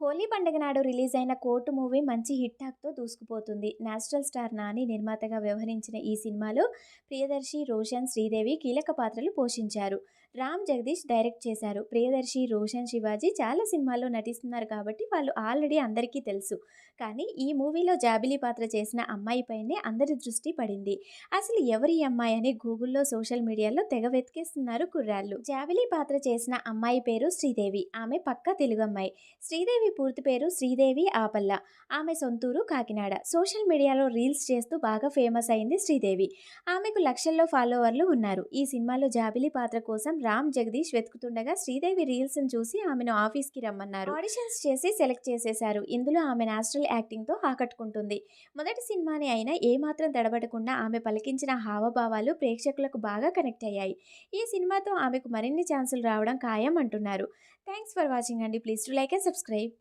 హోలీ పండుగ నాడు రిలీజ్ అయిన కోర్టు మూవీ మంచి హిట్ టాక్తో దూసుకుపోతుంది. నేచురల్ స్టార్ నాని నిర్మాతగా వ్యవహరించిన ఈ సినిమాలో ప్రియదర్శి రోషన్ శ్రీదేవి కీలక పాత్రలు పోషించారు. రామ్ జగదీష్ డైరెక్ట్ చేశారు. ప్రియదర్శి రోషన్ శివాజీ చాలా సినిమాల్లో నటిస్తున్నారు కాబట్టి వాళ్ళు ఆల్రెడీ అందరికీ తెలుసు. కానీ ఈ మూవీలో జాబిలీ పాత్ర చేసిన అమ్మాయిపైనే అందరి దృష్టి పడింది. అసలు ఎవరి అమ్మాయి అని గూగుల్లో సోషల్ మీడియాలో తెగ వెతికేస్తున్నారు కుర్రాళ్ళు. జాబిలీ పాత్ర చేసిన అమ్మాయి పేరు శ్రీదేవి. ఆమె పక్క తెలుగు అమ్మాయి శ్రీదేవి పూర్తి పేరు శ్రీదేవి ఆపల్ల. ఆమె సొంతూరు కాకినాడ. సోషల్ మీడియాలో రీల్స్ చేస్తూ బాగా ఫేమస్ అయింది శ్రీదేవి. ఆమెకు లక్షల్లో ఫాలోవర్లు ఉన్నారు. ఈ సినిమాలో జాబిలి పాత్ర కోసం రామ్ జగదీష్ వెతుకుతుండగా శ్రీదేవి రీల్స్ చూసి ఆమెను ఆఫీస్కి రమ్మన్నారు. ఆడిషన్స్ చేసి సెలెక్ట్ చేసేశారు. ఇందులో ఆమె నేచురల్ యాక్టింగ్తో ఆకట్టుకుంటుంది. మొదటి సినిమాని అయినా ఏమాత్రం తడబడకుండా ఆమె పలికించిన హావభావాలు ప్రేక్షకులకు బాగా కనెక్ట్ అయ్యాయి. ఈ సినిమాతో ఆమెకు మరిన్ని ఛాన్సులు రావడం ఖాయం అంటున్నారు. థ్యాంక్స్ ఫర్ వాచింగ్ అండి. Please to like and subscribe.